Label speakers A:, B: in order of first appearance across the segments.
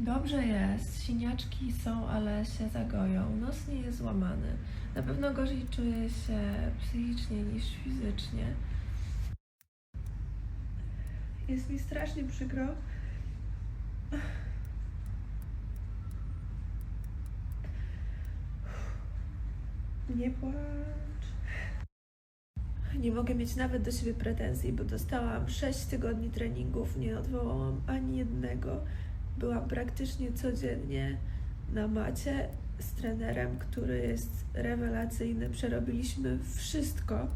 A: Dobrze jest, siniaczki są, ale się zagoją. Nos nie jest złamany. Na pewno gorzej czuję się psychicznie niż fizycznie. Jest mi strasznie przykro. Nie płacz. Nie mogę mieć nawet do siebie pretensji, bo dostałam 6 tygodni treningów, nie odwołałam ani jednego. Byłam praktycznie codziennie na macie z trenerem, który jest rewelacyjny. Przerobiliśmy wszystko.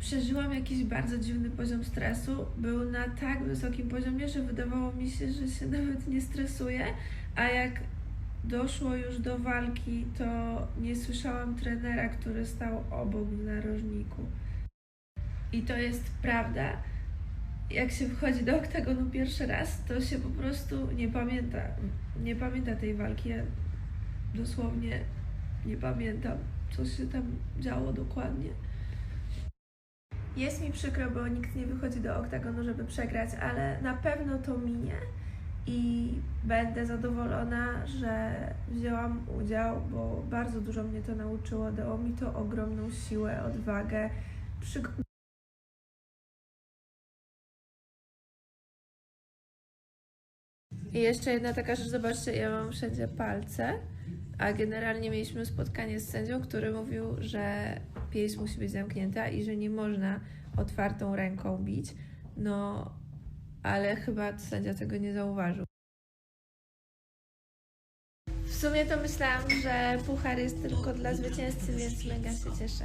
A: Przeżyłam jakiś bardzo dziwny poziom stresu. Był na tak wysokim poziomie, że wydawało mi się, że się nawet nie stresuję, a jak doszło już do walki, to nie słyszałam trenera, który stał obok w narożniku. I to jest prawda. Jak się wchodzi do oktagonu pierwszy raz, to się po prostu nie pamięta. Nie pamięta tej walki. Ja dosłownie nie pamiętam, co się tam działo dokładnie. Jest mi przykro, bo nikt nie wychodzi do oktagonu, żeby przegrać, ale na pewno to minie i będę zadowolona, że wzięłam udział, bo bardzo dużo mnie to nauczyło. Dało mi to ogromną siłę, odwagę. I jeszcze jedna taka rzecz, zobaczcie, ja mam wszędzie palce, a generalnie mieliśmy spotkanie z sędzią, który mówił, że pięść musi być zamknięta i że nie można otwartą ręką bić. No, ale chyba sędzia tego nie zauważył. W sumie to myślałam, że puchar jest tylko dla zwycięzcy, więc mega się cieszę.